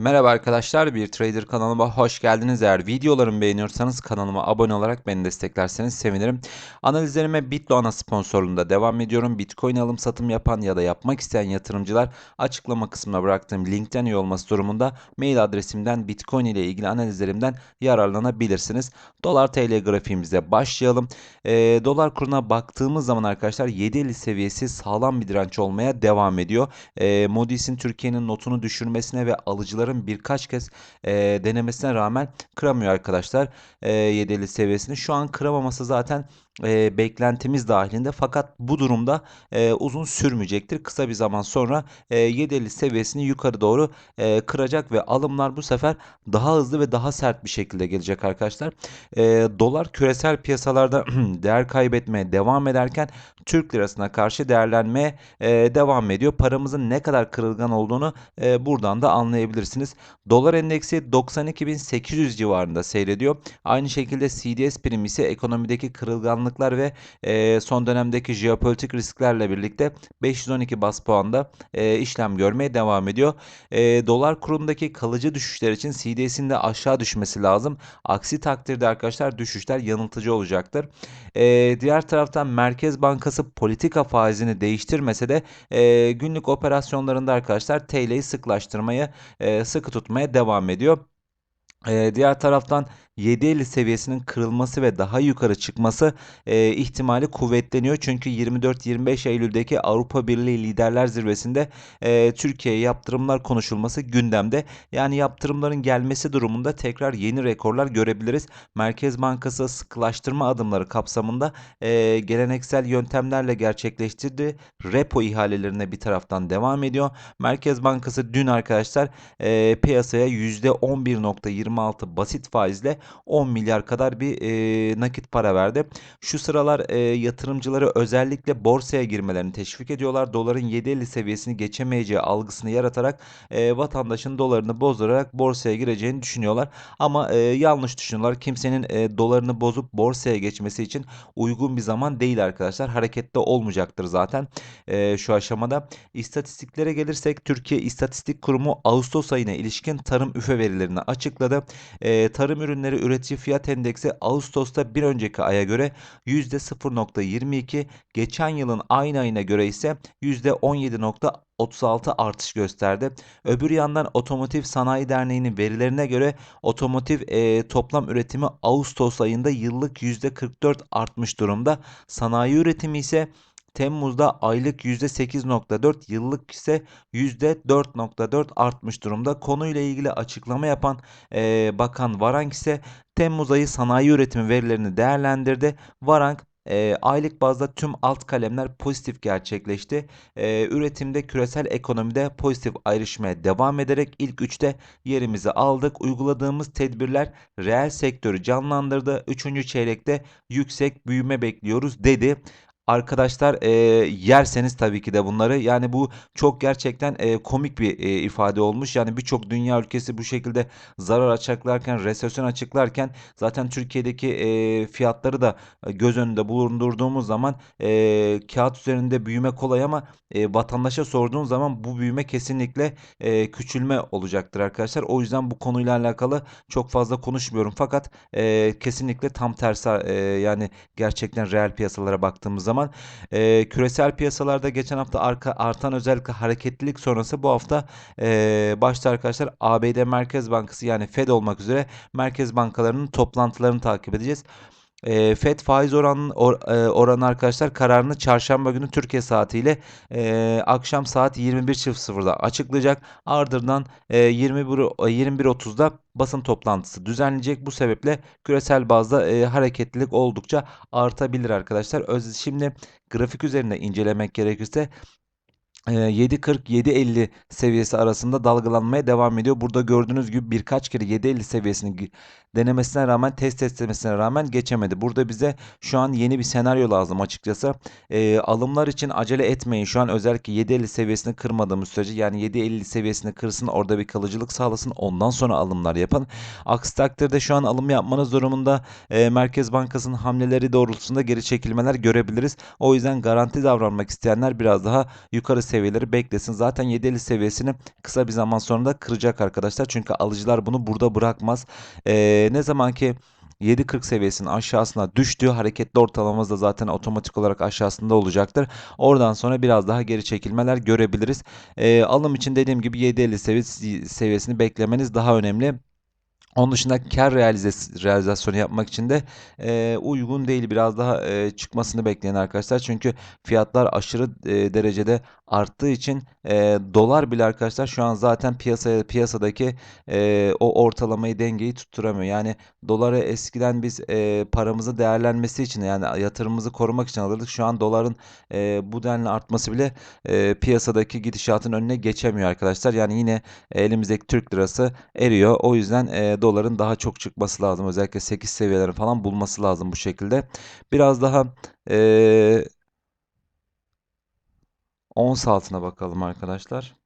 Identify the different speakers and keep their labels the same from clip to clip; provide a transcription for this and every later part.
Speaker 1: Merhaba arkadaşlar, bir trader kanalıma hoş geldiniz. Eğer videolarımı beğeniyorsanız kanalıma abone olarak beni desteklerseniz sevinirim. Analizlerime Bitloana sponsorluğunda devam ediyorum. Bitcoin alım satım yapan ya da yapmak isteyen yatırımcılar açıklama kısmına bıraktığım linkten üye olması durumunda mail adresimden Bitcoin ile ilgili analizlerimden yararlanabilirsiniz. Dolar TL grafiğimize başlayalım. Ee, dolar kuruna baktığımız zaman arkadaşlar 7.50 seviyesi sağlam bir direnç olmaya devam ediyor. Ee, Moody's'in Türkiye'nin notunu düşürmesine ve alıcıların birkaç kez e, denemesine rağmen kıramıyor arkadaşlar e, 7.50 seviyesini. Şu an kıramaması zaten e, beklentimiz dahilinde fakat bu durumda e, uzun sürmeyecektir. Kısa bir zaman sonra e, 7.50 seviyesini yukarı doğru e, kıracak ve alımlar bu sefer daha hızlı ve daha sert bir şekilde gelecek arkadaşlar. E, dolar küresel piyasalarda değer kaybetmeye devam ederken Türk lirasına karşı değerlenmeye e, devam ediyor. Paramızın ne kadar kırılgan olduğunu e, buradan da anlayabilirsiniz. Dolar endeksi 92.800 civarında seyrediyor. Aynı şekilde CDS primi ise ekonomideki kırılganlıklar ve e, son dönemdeki jeopolitik risklerle birlikte 512 bas puanda e, işlem görmeye devam ediyor. E, dolar kurundaki kalıcı düşüşler için CDS'in de aşağı düşmesi lazım. Aksi takdirde arkadaşlar düşüşler yanıltıcı olacaktır. E, diğer taraftan Merkez Bankası politika faizini değiştirmese de e, günlük operasyonlarında arkadaşlar TL'yi sıklaştırmaya, e, sıkı tutmaya devam ediyor. Ee, diğer taraftan 7.50 seviyesinin kırılması ve daha yukarı çıkması e, ihtimali kuvvetleniyor. Çünkü 24-25 Eylül'deki Avrupa Birliği Liderler Zirvesi'nde e, Türkiye'ye yaptırımlar konuşulması gündemde. Yani yaptırımların gelmesi durumunda tekrar yeni rekorlar görebiliriz. Merkez Bankası sıkılaştırma adımları kapsamında e, geleneksel yöntemlerle gerçekleştirdiği repo ihalelerine bir taraftan devam ediyor. Merkez Bankası dün arkadaşlar e, piyasaya %11.26 basit faizle 10 milyar kadar bir e, nakit para verdi. Şu sıralar e, yatırımcıları özellikle borsaya girmelerini teşvik ediyorlar. Doların 7.50 seviyesini geçemeyeceği algısını yaratarak e, vatandaşın dolarını bozdurarak borsaya gireceğini düşünüyorlar. Ama e, yanlış düşünüyorlar. Kimsenin e, dolarını bozup borsaya geçmesi için uygun bir zaman değil arkadaşlar. Harekette olmayacaktır zaten e, şu aşamada. İstatistiklere gelirsek Türkiye İstatistik Kurumu Ağustos ayına ilişkin tarım üfe verilerini açıkladı. E, tarım ürünleri üretici fiyat endeksi Ağustos'ta bir önceki aya göre %0.22, geçen yılın aynı ayına göre ise %17.36 artış gösterdi. Öbür yandan Otomotiv Sanayi Derneği'nin verilerine göre otomotiv e, toplam üretimi Ağustos ayında yıllık %44 artmış durumda. Sanayi üretimi ise Temmuz'da aylık %8.4, yıllık ise %4.4 artmış durumda. Konuyla ilgili açıklama yapan e, Bakan Varank ise Temmuz ayı sanayi üretimi verilerini değerlendirdi. Varank e, aylık bazda tüm alt kalemler pozitif gerçekleşti. E, üretimde küresel ekonomide pozitif ayrışmaya devam ederek ilk üçte yerimizi aldık. Uyguladığımız tedbirler reel sektörü canlandırdı. Üçüncü çeyrekte yüksek büyüme bekliyoruz dedi arkadaşlar e, yerseniz tabii ki de bunları yani bu çok gerçekten e, komik bir e, ifade olmuş. Yani birçok dünya ülkesi bu şekilde zarar açıklarken, resesyon açıklarken zaten Türkiye'deki e, fiyatları da göz önünde bulundurduğumuz zaman e, kağıt üzerinde büyüme kolay ama e, vatandaşa sorduğun zaman bu büyüme kesinlikle e, küçülme olacaktır arkadaşlar. O yüzden bu konuyla alakalı çok fazla konuşmuyorum fakat e, kesinlikle tam tersi e, yani gerçekten reel piyasalara baktığımız zaman zaman e, küresel piyasalarda geçen hafta arka, artan özellikle hareketlilik sonrası bu hafta e, başta arkadaşlar ABD Merkez Bankası yani Fed olmak üzere merkez bankalarının toplantılarını takip edeceğiz. E, FED faiz oranı, or, e, oranı arkadaşlar kararını çarşamba günü Türkiye saatiyle e, akşam saat 21.00'da açıklayacak. Ardından e, 21 21.30'da basın toplantısı düzenleyecek. Bu sebeple küresel bazda e, hareketlilik oldukça artabilir arkadaşlar. Öz, şimdi grafik üzerinde incelemek gerekirse 7.40-7.50 seviyesi arasında dalgalanmaya devam ediyor. Burada gördüğünüz gibi birkaç kere 7.50 seviyesini denemesine rağmen test etmesine rağmen geçemedi. Burada bize şu an yeni bir senaryo lazım açıkçası. E, alımlar için acele etmeyin. Şu an özellikle 7.50 seviyesini kırmadığımız sürece yani 7.50 seviyesini kırsın orada bir kalıcılık sağlasın. Ondan sonra alımlar yapın. Aksi takdirde şu an alım yapmanız durumunda e, Merkez Bankası'nın hamleleri doğrultusunda geri çekilmeler görebiliriz. O yüzden garanti davranmak isteyenler biraz daha yukarı seviyede seviyeleri beklesin. Zaten 7.50 seviyesini kısa bir zaman sonra da kıracak arkadaşlar. Çünkü alıcılar bunu burada bırakmaz. Ee, ne zaman ki 7.40 seviyesinin aşağısına düştüğü hareketli ortalamamız da zaten otomatik olarak aşağısında olacaktır. Oradan sonra biraz daha geri çekilmeler görebiliriz. Ee, alım için dediğim gibi 7.50 seviyesi, seviyesini beklemeniz daha önemli. Onun dışında kar realizasyonu yapmak için de e, uygun değil. Biraz daha e, çıkmasını bekleyin arkadaşlar. Çünkü fiyatlar aşırı e, derecede arttığı için e, dolar bile arkadaşlar şu an zaten piyasaya piyasadaki e, o ortalamayı dengeyi tutturamıyor. Yani doları eskiden biz e, paramızı değerlenmesi için yani yatırımımızı korumak için alırdık. Şu an doların e, bu denli artması bile e, piyasadaki gidişatın önüne geçemiyor arkadaşlar. Yani yine elimizdeki Türk lirası eriyor. O yüzden e, doların daha çok çıkması lazım. Özellikle 8 seviyelerini falan bulması lazım bu şekilde. Biraz daha e, ons altına bakalım arkadaşlar.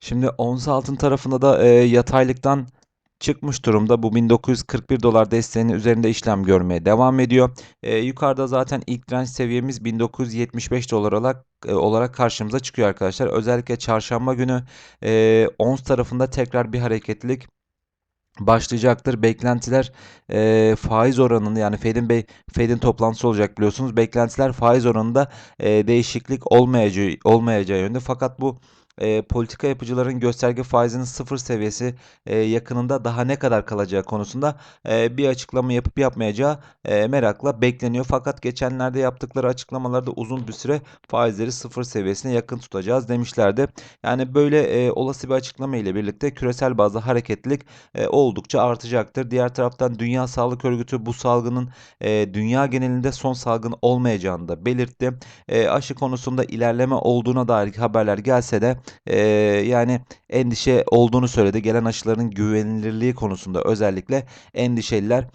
Speaker 1: Şimdi ons altın tarafında da e, yataylıktan çıkmış durumda. Bu 1941 dolar desteğinin üzerinde işlem görmeye devam ediyor. E, yukarıda zaten ilk direnç seviyemiz 1975 dolar olarak e, olarak karşımıza çıkıyor arkadaşlar. Özellikle çarşamba günü e, ons tarafında tekrar bir hareketlilik başlayacaktır. Beklentiler e, faiz oranını yani Fed'in Bey Fed'in toplantısı olacak biliyorsunuz. Beklentiler faiz oranında e, değişiklik olmayacağı olmayacağı yönde. Fakat bu e, politika yapıcıların gösterge faizinin sıfır seviyesi e, yakınında daha ne kadar kalacağı konusunda e, bir açıklama yapıp yapmayacağı e, merakla bekleniyor. Fakat geçenlerde yaptıkları açıklamalarda uzun bir süre faizleri sıfır seviyesine yakın tutacağız demişlerdi. Yani böyle e, olası bir açıklama ile birlikte küresel bazda hareketlilik e, oldukça artacaktır. Diğer taraftan Dünya Sağlık Örgütü bu salgının e, dünya genelinde son salgın olmayacağını da belirtti. E, aşı konusunda ilerleme olduğuna dair haberler gelse de e, yani endişe olduğunu söyledi. Gelen aşıların güvenilirliği konusunda özellikle endişeliler.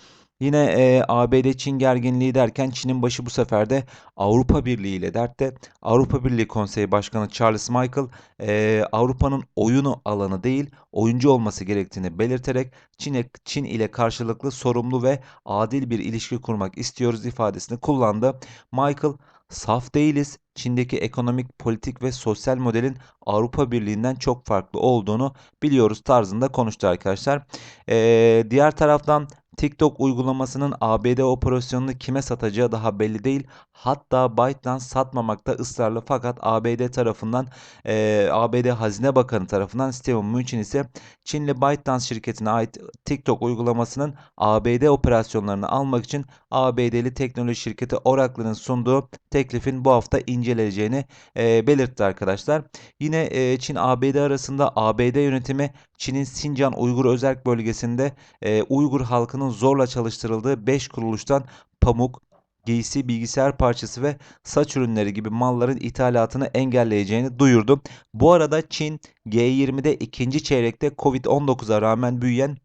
Speaker 1: Yine e, ABD-Çin gerginliği derken Çin'in başı bu sefer de Avrupa Birliği ile dertte. Avrupa Birliği Konseyi Başkanı Charles Michael e, Avrupa'nın oyunu alanı değil oyuncu olması gerektiğini belirterek Çin'e Çin ile karşılıklı sorumlu ve adil bir ilişki kurmak istiyoruz ifadesini kullandı. Michael saf değiliz. Çin'deki ekonomik, politik ve sosyal modelin Avrupa Birliği'nden çok farklı olduğunu biliyoruz tarzında konuştu arkadaşlar. Ee, diğer taraftan TikTok uygulamasının ABD operasyonunu kime satacağı daha belli değil. Hatta ByteDance satmamakta ısrarlı fakat ABD tarafından e, ABD Hazine Bakanı tarafından Steven Mnuchin ise Çinli ByteDance şirketine ait TikTok uygulamasının ABD operasyonlarını almak için ABD'li teknoloji şirketi Oracle'ın sunduğu teklifin bu hafta inceleneceğini e, belirtti arkadaşlar. Yine e, Çin ABD arasında ABD yönetimi Çin'in Sincan Uygur Özerk Bölgesi'nde e, Uygur halkının zorla çalıştırıldığı 5 kuruluştan pamuk, giysi, bilgisayar parçası ve saç ürünleri gibi malların ithalatını engelleyeceğini duyurdu. Bu arada Çin G20'de ikinci çeyrekte Covid-19'a rağmen büyüyen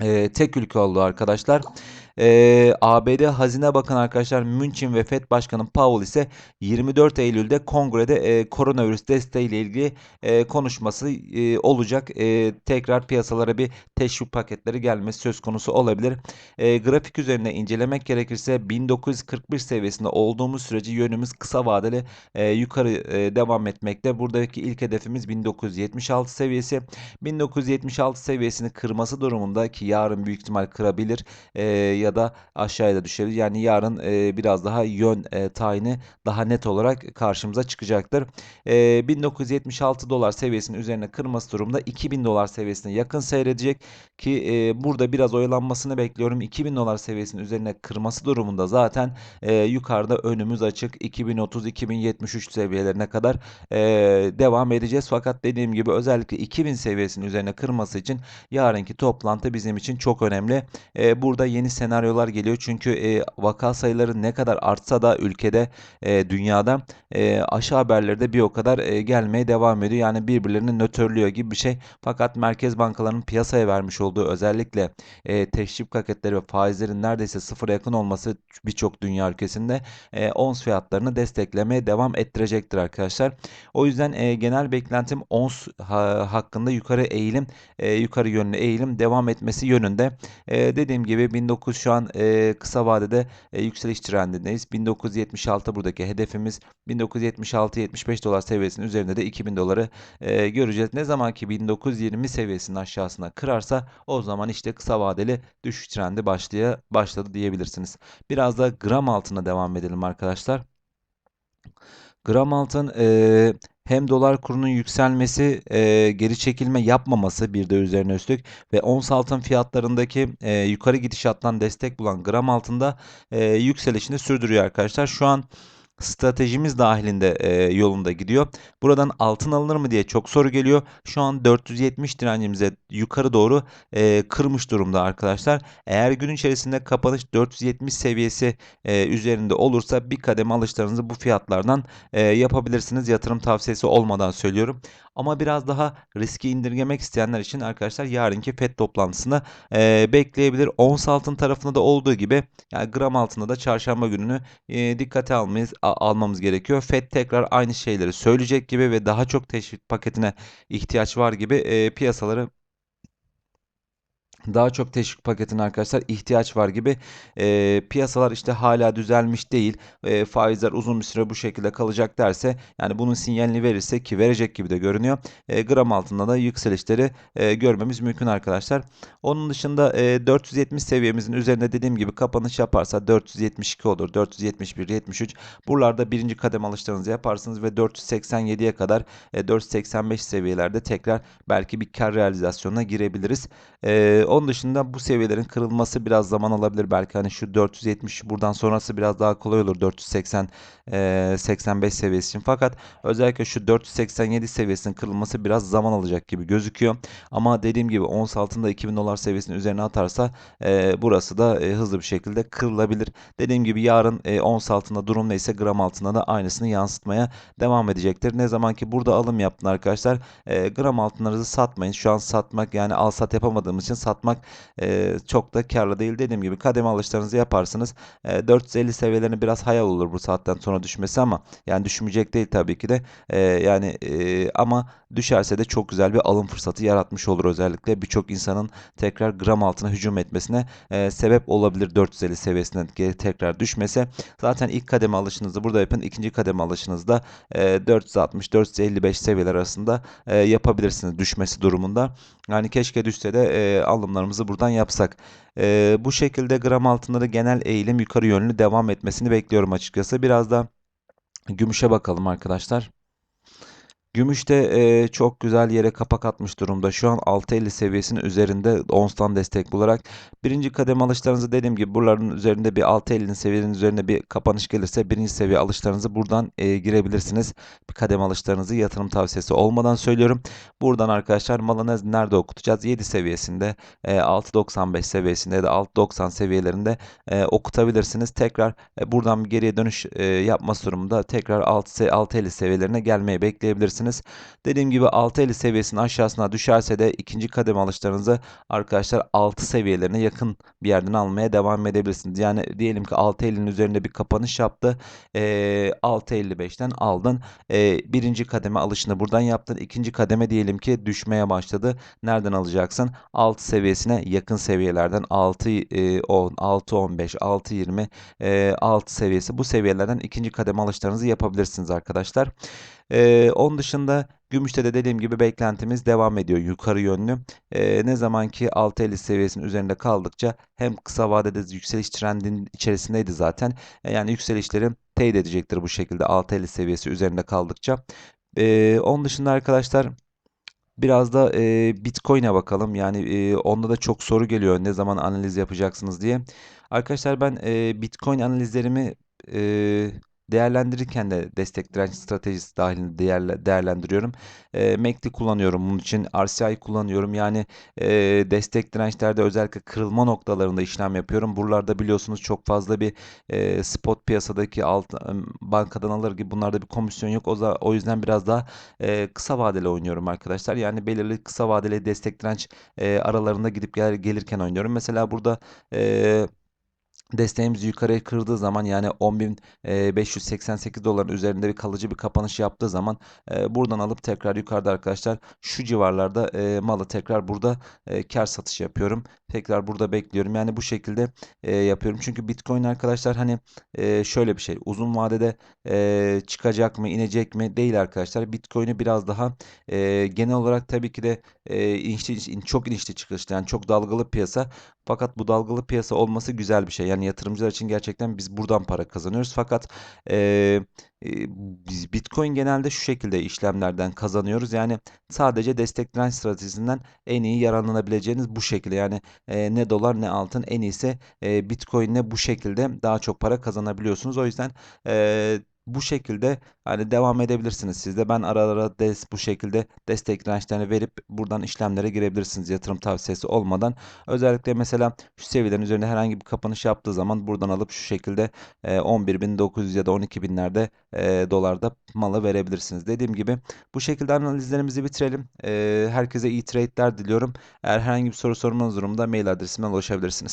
Speaker 1: e, tek ülke oldu arkadaşlar. Ee, ABD Hazine Bakanı arkadaşlar München ve FED Başkanı Powell ise 24 Eylül'de kongrede e, koronavirüs desteğiyle ilgili e, konuşması e, olacak. E, tekrar piyasalara bir teşvik paketleri gelmesi söz konusu olabilir. E, grafik üzerine incelemek gerekirse 1941 seviyesinde olduğumuz sürece yönümüz kısa vadeli e, yukarı e, devam etmekte. Buradaki ilk hedefimiz 1976 seviyesi. 1976 seviyesini kırması durumunda ki yarın büyük ihtimal kırabilir. E, ya da aşağıya da düşebilir. Yani yarın e, biraz daha yön e, tayini daha net olarak karşımıza çıkacaktır. E, 1976 dolar seviyesinin üzerine kırması durumda 2000 dolar seviyesine yakın seyredecek ki e, burada biraz oyalanmasını bekliyorum. 2000 dolar seviyesinin üzerine kırması durumunda zaten e, yukarıda önümüz açık 2030-2073 seviyelerine kadar e, devam edeceğiz. Fakat dediğim gibi özellikle 2000 seviyesinin üzerine kırması için yarınki toplantı bizim için çok önemli. E, burada yeni senaryo senaryolar geliyor. Çünkü e, vaka sayıları ne kadar artsa da ülkede, e, dünyada e, aşı haberleri de bir o kadar e, gelmeye devam ediyor. Yani birbirlerini nötrlüyor gibi bir şey. Fakat merkez bankalarının piyasaya vermiş olduğu özellikle e, teşvik paketleri ve faizlerin neredeyse sıfıra yakın olması birçok dünya ülkesinde e, ons fiyatlarını desteklemeye devam ettirecektir arkadaşlar. O yüzden e, genel beklentim ons ha, hakkında yukarı eğilim, e, yukarı yönlü eğilim devam etmesi yönünde. E, dediğim gibi 1900 şu an e, kısa vadede e, yükseliş trendindeyiz. 1976 buradaki hedefimiz. 1976-75 dolar seviyesinin üzerinde de 2000 doları e, göreceğiz. Ne zaman ki 1920 seviyesinin aşağısına kırarsa o zaman işte kısa vadeli düşüş trendi başlaya başladı diyebilirsiniz. Biraz da gram altına devam edelim arkadaşlar. Gram altın e, hem dolar kurunun yükselmesi, e, geri çekilme yapmaması bir de üzerine üstlük ve ons altın fiyatlarındaki e, yukarı gidişattan destek bulan gram altında e, yükselişini sürdürüyor arkadaşlar. Şu an stratejimiz dahilinde e, yolunda gidiyor. Buradan altın alınır mı diye çok soru geliyor. Şu an 470 direncimize yukarı doğru e, kırmış durumda arkadaşlar. Eğer gün içerisinde kapanış 470 seviyesi e, üzerinde olursa bir kademe alışlarınızı bu fiyatlardan e, yapabilirsiniz. Yatırım tavsiyesi olmadan söylüyorum. Ama biraz daha riski indirgemek isteyenler için arkadaşlar yarınki FED toplantısını e, bekleyebilir. Ons altın tarafında da olduğu gibi yani gram altında da çarşamba gününü e, dikkate almayız, a, almamız gerekiyor. FED tekrar aynı şeyleri söyleyecek gibi ve daha çok teşvik paketine ihtiyaç var gibi e, piyasaları daha çok teşvik paketine arkadaşlar ihtiyaç var gibi e, piyasalar işte hala düzelmiş değil e, faizler uzun bir süre bu şekilde kalacak derse yani bunun sinyalini verirse ki verecek gibi de görünüyor. E, gram altında da yükselişleri e, görmemiz mümkün arkadaşlar. Onun dışında e, 470 seviyemizin üzerinde dediğim gibi kapanış yaparsa 472 olur 471 73 buralarda birinci kadem alışlarınızı yaparsınız ve 487'ye kadar e, 485 seviyelerde tekrar belki bir kar realizasyonuna girebiliriz. E, onun dışında bu seviyelerin kırılması biraz zaman alabilir. Belki hani şu 470 buradan sonrası biraz daha kolay olur 480 e, 85 seviyesi için. Fakat özellikle şu 487 seviyesinin kırılması biraz zaman alacak gibi gözüküyor. Ama dediğim gibi ons altında 2000 dolar seviyesinin üzerine atarsa e, burası da e, hızlı bir şekilde kırılabilir. Dediğim gibi yarın e, ons altında durum neyse gram altında da aynısını yansıtmaya devam edecektir. Ne zaman ki burada alım yaptın arkadaşlar e, gram altınlarınızı satmayın. Şu an satmak yani al sat yapamadığımız için satmak yapmak e, çok da karlı değil. Dediğim gibi kademe alışlarınızı yaparsınız. E, 450 seviyelerine biraz hayal olur bu saatten sonra düşmesi ama yani düşmeyecek değil tabii ki de. E, yani e, ama düşerse de çok güzel bir alım fırsatı yaratmış olur özellikle. Birçok insanın tekrar gram altına hücum etmesine e, sebep olabilir 450 seviyesinden tekrar düşmese. Zaten ilk kademe alışınızı burada yapın. ikinci kademe alışınızda e, 460-455 seviyeler arasında e, yapabilirsiniz düşmesi durumunda. Yani keşke düşse de e, alımlarımızı buradan yapsak. E, bu şekilde gram altında genel eğilim yukarı yönlü devam etmesini bekliyorum açıkçası. Biraz da gümüşe bakalım arkadaşlar. Gümüş de e, çok güzel yere kapak atmış durumda. Şu an 6.50 seviyesinin üzerinde onstan destek bularak. Birinci kademe alışlarınızı dediğim gibi buraların üzerinde bir 6.50'nin seviyenin üzerinde bir kapanış gelirse birinci seviye alışlarınızı buradan e, girebilirsiniz. Bir kademe alışlarınızı yatırım tavsiyesi olmadan söylüyorum. Buradan arkadaşlar malı nerede okutacağız? 7 seviyesinde, e, 6.95 seviyesinde ya da 6.90 seviyelerinde e, okutabilirsiniz. Tekrar e, buradan bir geriye dönüş e, yapması durumunda tekrar 6.50 seviyelerine gelmeyi bekleyebilirsiniz yapabilirsiniz. Dediğim gibi 6.50 seviyesinin aşağısına düşerse de ikinci kademe alışlarınızı arkadaşlar 6 seviyelerine yakın bir yerden almaya devam edebilirsiniz. Yani diyelim ki 6.50'nin üzerinde bir kapanış yaptı. E, 6.55'ten aldın. E, birinci kademe alışını buradan yaptın. İkinci kademe diyelim ki düşmeye başladı. Nereden alacaksın? 6 seviyesine yakın seviyelerden 6 e, 10, 6 15, 6 20, e, 6 seviyesi bu seviyelerden ikinci kademe alışlarınızı yapabilirsiniz arkadaşlar. Ee, onun dışında gümüşte de dediğim gibi beklentimiz devam ediyor yukarı yönlü. Ee, ne zaman ki 6.50 seviyesinin üzerinde kaldıkça hem kısa vadede yükseliş trendinin içerisindeydi zaten. Ee, yani yükselişleri teyit edecektir bu şekilde 6.50 seviyesi üzerinde kaldıkça. Ee, onun dışında arkadaşlar Biraz da e, Bitcoin'e bakalım. Yani e, onda da çok soru geliyor. Ne zaman analiz yapacaksınız diye. Arkadaşlar ben e, Bitcoin analizlerimi e, Değerlendirirken de destek direnç stratejisi dahilinde değerle, değerlendiriyorum. E, MACD kullanıyorum bunun için. RSI kullanıyorum. Yani e, destek dirençlerde özellikle kırılma noktalarında işlem yapıyorum. Buralarda biliyorsunuz çok fazla bir e, spot piyasadaki alt bankadan alır gibi bunlarda bir komisyon yok. O, da, o yüzden biraz daha e, kısa vadeli oynuyorum arkadaşlar. Yani belirli kısa vadeli destek direnç e, aralarında gidip gel, gelirken oynuyorum. Mesela burada e, Desteğimiz yukarıya kırdığı zaman yani 10.588 doların üzerinde bir kalıcı bir kapanış yaptığı zaman e, buradan alıp tekrar yukarıda arkadaşlar şu civarlarda e, malı tekrar burada e, kar satış yapıyorum. Tekrar burada bekliyorum. Yani bu şekilde e, yapıyorum. Çünkü Bitcoin arkadaşlar hani e, şöyle bir şey. Uzun vadede e, çıkacak mı, inecek mi? Değil arkadaşlar. Bitcoin'i biraz daha e, genel olarak tabii ki de e, inişli, çok inişli çıkışlı yani çok dalgalı piyasa. Fakat bu dalgalı piyasa olması güzel bir şey. Yani yatırımcılar için gerçekten biz buradan para kazanıyoruz. Fakat e, e, biz Bitcoin genelde şu şekilde işlemlerden kazanıyoruz. Yani sadece destek direnç stratejisinden en iyi yararlanabileceğiniz bu şekilde. Yani e, ne dolar ne altın en iyisi e, Bitcoin'le bu şekilde daha çok para kazanabiliyorsunuz. O yüzden e, bu şekilde hani devam edebilirsiniz siz de. Ben ara ara des, bu şekilde destek dirençlerini verip buradan işlemlere girebilirsiniz yatırım tavsiyesi olmadan. Özellikle mesela şu seviyelerin üzerinde herhangi bir kapanış yaptığı zaman buradan alıp şu şekilde e, 11.900 ya da 12.000'lerde e, dolarda malı verebilirsiniz. Dediğim gibi bu şekilde analizlerimizi bitirelim. E, herkese iyi trade'ler diliyorum. Eğer herhangi bir soru sormanız durumunda mail adresimden ulaşabilirsiniz.